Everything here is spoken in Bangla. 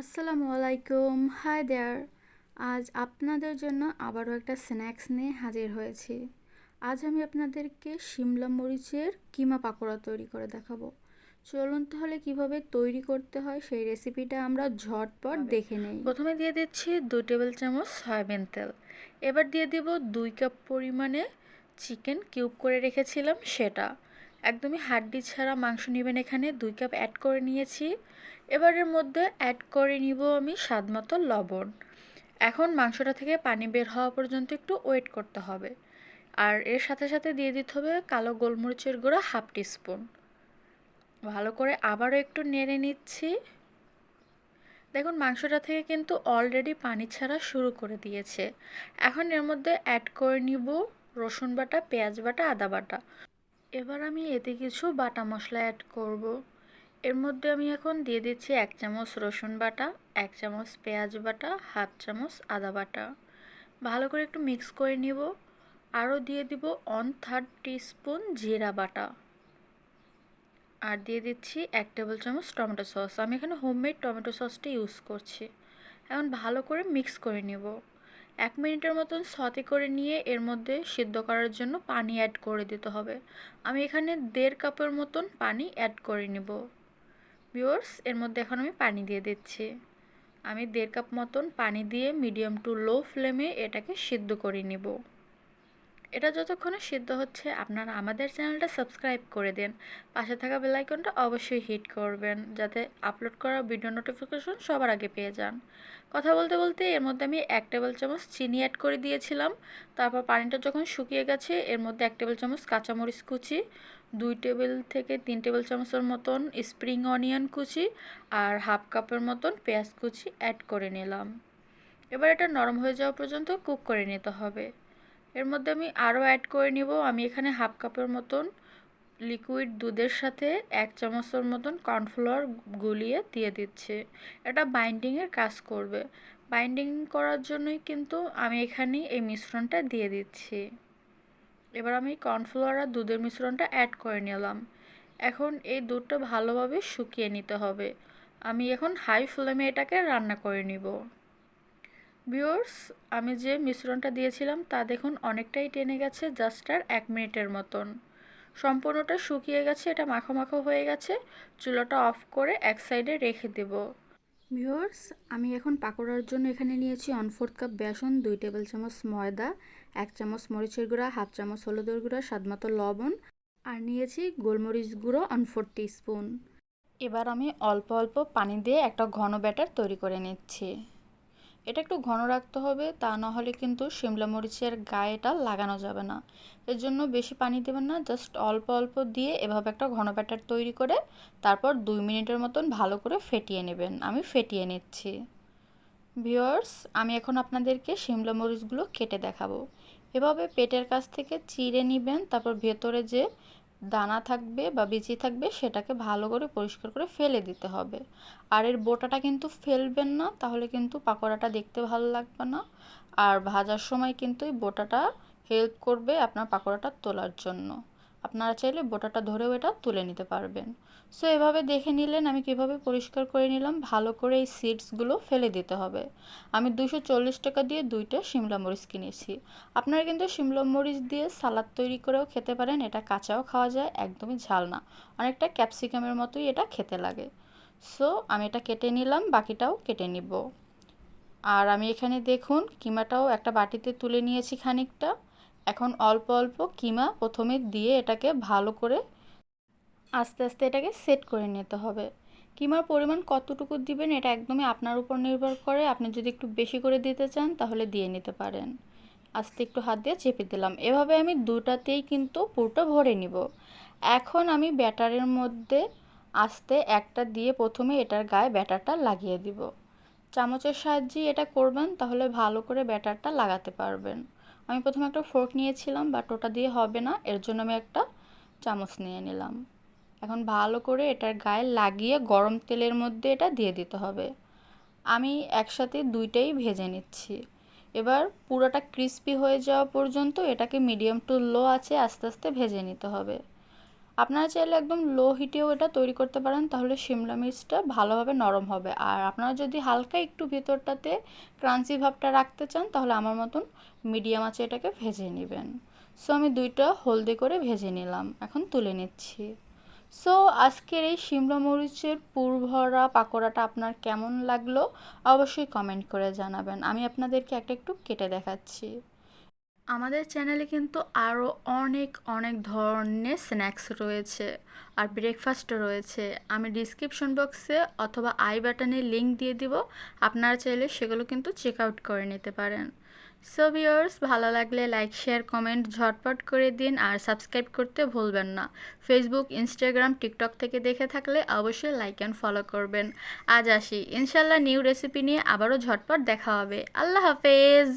আসসালামু আলাইকুম। হাই দেয়ার আজ আপনাদের জন্য আবারও একটা স্ন্যাক্স নিয়ে হাজির হয়েছি। আজ আমি আপনাদেরকে শিমলা মরিচের কিমা পাকোড়া তৈরি করে দেখাবো। চলুন তাহলে কীভাবে তৈরি করতে হয় সেই রেসিপিটা আমরা ঝটপট দেখে নেই। প্রথমে দিয়ে দিচ্ছি দুই টেবিল চামচ সয়াবিন তেল। এবার দিয়ে দিব দুই কাপ পরিমাণে চিকেন কিউব করে রেখেছিলাম সেটা। একদমই হাড্ডি ছাড়া মাংস নেবেন এখানে। দুই কাপ অ্যাড করে নিয়েছি। এবারের মধ্যে অ্যাড করে নিব আমি স্বাদ মতো লবণ। এখন মাংসটা থেকে পানি বের হওয়া পর্যন্ত একটু ওয়েট করতে হবে। আর এর সাথে সাথে দিয়ে দিতে হবে কালো গোলমরিচের গুঁড়ো হাফ টিস্পুন ভালো করে আবারও একটু নেড়ে নিচ্ছি। দেখুন, মাংসটা থেকে কিন্তু অলরেডি পানি ছাড়া শুরু করে দিয়েছে। এখন এর মধ্যে অ্যাড করে নিব রসুন বাটা, পেঁয়াজ বাটা, আদা বাটা। এবার আমি এতে কিছু বাটা মশলা অ্যাড করব। এর মধ্যে আমি এখন দিয়ে দিচ্ছি এক চামচ রসুন বাটা, এক চামচ পেঁয়াজ বাটা, হাফ চামচ আদা বাটা। ভালো করে একটু মিক্স করে নিব। আরও দিয়ে দিব ওয়ান থার্ড টিস্পুন জিরা বাটা। আর দিয়ে দিচ্ছি এক টেবিল চামচ টমেটো সস আমি এখানে হোমমেড টমেটো সসটা ইউজ করছি। এখন ভালো করে মিক্স করে নেব। এক মিনিটের মতন সতে করে নিয়ে এর মধ্যে সিদ্ধ করার জন্য পানি অ্যাড করে দিতে হবে। আমি এখানে দেড় কাপের মতন পানি অ্যাড করে নেব। বিওর্স এর মধ্যে এখন আমি পানি দিয়ে দিচ্ছি। আমি দেড় কাপ মতন পানি দিয়ে মিডিয়াম টু লো ফ্লেমে এটাকে সিদ্ধ করে নেব। এটা যতক্ষণে সিদ্ধ হচ্ছে, আপনারা আমাদের চ্যানেলটা সাবস্ক্রাইব করে দেন। পাশে থাকা বেলাইকনটা অবশ্যই হিট করবেন, যাতে আপলোড করা ভিডিও নোটিফিকেশন সবার আগে পেয়ে যান। কথা বলতে বলতে এর মধ্যে আমি এক টেবিল চামচ চিনি অ্যাড করে দিয়েছিলাম। তারপর পানিটা যখন শুকিয়ে গেছে, এর মধ্যে এক টেবিল চামচ কাঁচামরিচ কুচি, দুই টেবিল থেকে তিন টেবিল চামচের মতন স্প্রিং অনিয়ন কুচি আর হাফ কাপের মতন পেঁয়াজ কুচি অ্যাড করে নিলাম। এবার এটা নরম হয়ে যাওয়া পর্যন্ত কুক করে নিতে হবে। এর মধ্যে আমি আরও অ্যাড করে নিব। আমি এখানে হাফ কাপের মতন লিকুইড দুধের সাথে এক চামচের মতন কর্নফ্লাওয়ার গুলিয়ে দিয়ে দিচ্ছে। এটা বাইন্ডিংয়ের কাজ করবে। বাইন্ডিং করার জন্যই কিন্তু আমি এখানে এই মিশ্রণটা দিয়ে দিচ্ছি। এবার আমি কর্নফ্লাওয়ার আর দুধের মিশ্রণটা অ্যাড করে নিলাম। এখন এই দুধটা ভালোভাবে শুকিয়ে নিতে হবে। আমি এখন হাই ফ্লেমে এটাকে রান্না করে নিব। ভিউয়ার্স আমি যে মিশ্রণটা দিয়েছিলাম তা দেখুন অনেকটাই টেনে গেছে জাস্ট আর এক মিনিটের মতন। সম্পূর্ণটা শুকিয়ে গেছে, এটা মাখো মাখো হয়ে গেছে। চুলাটা অফ করে এক সাইডে রেখে দেব। ভিউয়ার্স আমি এখন পাকোড়ার জন্য এখানে নিয়েছি ওয়ান ফোর্থ কাপ বেসন, দুই টেবিল চামচ ময়দা, এক চামচ মরিচের গুঁড়া হাফ চামচ হলুদের গুঁড়া স্বাদমতো লবণ আর নিয়েছি গোলমরিচ গুঁড়ো ওয়ান ফোর স্পুন এবার আমি অল্প অল্প পানি দিয়ে একটা ঘন ব্যাটার তৈরি করে নিচ্ছি। এটা একটু ঘন রাখতে হবে, তা না হলে কিন্তু শিমলা মরিচের গায়েটা লাগানো যাবে না। এর জন্য বেশি পানি দেবেন না, জাস্ট অল্প অল্প দিয়ে এভাবে একটা ঘন ব্যাটার তৈরি করে তারপর দুই মিনিটের মতন ভালো করে ফেটিয়ে নেবেন। আমি ফেটিয়ে নিচ্ছি। ভিওর্স আমি এখন আপনাদেরকে শিমলা মরিচগুলো কেটে দেখাবো। এভাবে পেটের কাছ থেকে চিড়ে নেবেন, তারপর ভেতরে যে দানা থাকবে বা বিচি থাকবে, সেটাকে ভালো করে পরিষ্কার করে ফেলে দিতে হবে। আর এর বোটাটা কিন্তু ফেলবেন না, তাহলে কিন্তু পাকোড়াটা দেখতে ভালো লাগবে না। আর ভাজার সময় কিন্তু এই বোটাটা হেল্প করবে আপনার পাকোড়াটা তোলার জন্য। আপনারা চাইলে বোটাটা ধরেও এটা তুলে নিতে পারবেন। সো এভাবে দেখে নিলেন আমি কীভাবে পরিষ্কার করে নিলাম, ভালো করে এই সিডসগুলো ফেলে দিতে হবে। আমি দুশো চল্লিশ টাকা দিয়ে দুইটা শিমলা মরিচ কিনেছি। আপনারা কিন্তু শিমলা মরিচ দিয়ে সালাদ তৈরি করেও খেতে পারেন, এটা কাঁচাও খাওয়া যায়, একদমই ঝাল না। অনেকটা ক্যাপসিকামের মতোই এটা খেতে লাগে। সো আমি এটা কেটে নিলাম, বাকিটাও কেটে নিব। আর আমি এখানে দেখুন, কিমাটাও একটা বাটিতে তুলে নিয়েছি খানিকটা। এখন অল্প অল্প কিমা প্রথমে দিয়ে এটাকে ভালো করে আস্তে আস্তে এটাকে সেট করে নিতে হবে। কিমার পরিমাণ কতটুকু দিবেন এটা একদমই আপনার উপর নির্ভর করে। আপনি যদি একটু বেশি করে দিতে চান তাহলে দিয়ে নিতে পারেন। আস্তে একটু হাত দিয়ে চেপে দিলাম। এভাবে আমি দুটাতেই কিন্তু পুরোটা ভরে নিব। এখন আমি ব্যাটারের মধ্যে আস্তে একটা দিয়ে প্রথমে এটার গায়ে ব্যাটারটা লাগিয়ে দিব। চামচের সাহায্যে এটা করবেন, তাহলে ভালো করে ব্যাটারটা লাগাতে পারবেন। আমি প্রথমে একটা ফোর্ক নিয়েছিলাম বাট ওটা দিয়ে হবে না। এর জন্য আমি একটা চামচ নিয়ে নিলাম। এখন ভালো করে এটার গায়ে লাগিয়ে গরম তেলের মধ্যে এটা দিয়ে দিতে হবে। আমি একসাথে দুইটাই ভেজে নিচ্ছি। এবার পুরোটা ক্রিস্পি হয়ে যাওয়া পর্যন্ত এটাকে মিডিয়াম টু লো আছে আস্তে আস্তে ভেজে নিতে হবে। আপনারা চাইলে একদম লো হিটেও এটা তৈরি করতে পারেন, তাহলে শিমলা মির্চটা ভালোভাবে নরম হবে। আর আপনারা যদি হালকা একটু ভেতরটাতে ক্রাঞ্চি ভাবটা রাখতে চান, তাহলে আমার মতন মিডিয়াম আঁচে এটাকে ভেজে নেবেন। সো আমি দুইটা হলদে করে ভেজে নিলাম, এখন তুলে নিচ্ছি। সো আজকের এই শিমলা মরিচের পুরভরা পাকোড়াটা আপনার কেমন লাগল, অবশ্যই কমেন্ট করে জানাবেন। আমি আপনাদেরকে একটা একটু কেটে দেখাচ্ছি। আমাদের চ্যানেলে কিন্তু আরও অনেক অনেক ধরনের স্ন্যাক্স রয়েছে। আর ব্রেকফাস্ট রয়েছে। আমি ডিসক্রিপশন বক্সে অথবা আই বাটনে লিঙ্ক দিয়ে দিব। আপনারা চাইলে সেগুলো কিন্তু চেক আউট করে নিতে পারেন। সো ভিউয়ার্স ভালো লাগলে লাইক শেয়ার কমেন্ট ঝটপট করে দিন। আর সাবস্ক্রাইব করতে ভুলবেন না। ফেসবুক ইনস্টাগ্রাম টিকটক থেকে দেখে থাকলে অবশ্যই লাইক অ্যান্ড ফলো করবেন। আজ আসি। ইনশাল্লাহ নিউ রেসিপি নিয়ে আবারও ঝটপট দেখা হবে। আল্লাহ হাফেজ!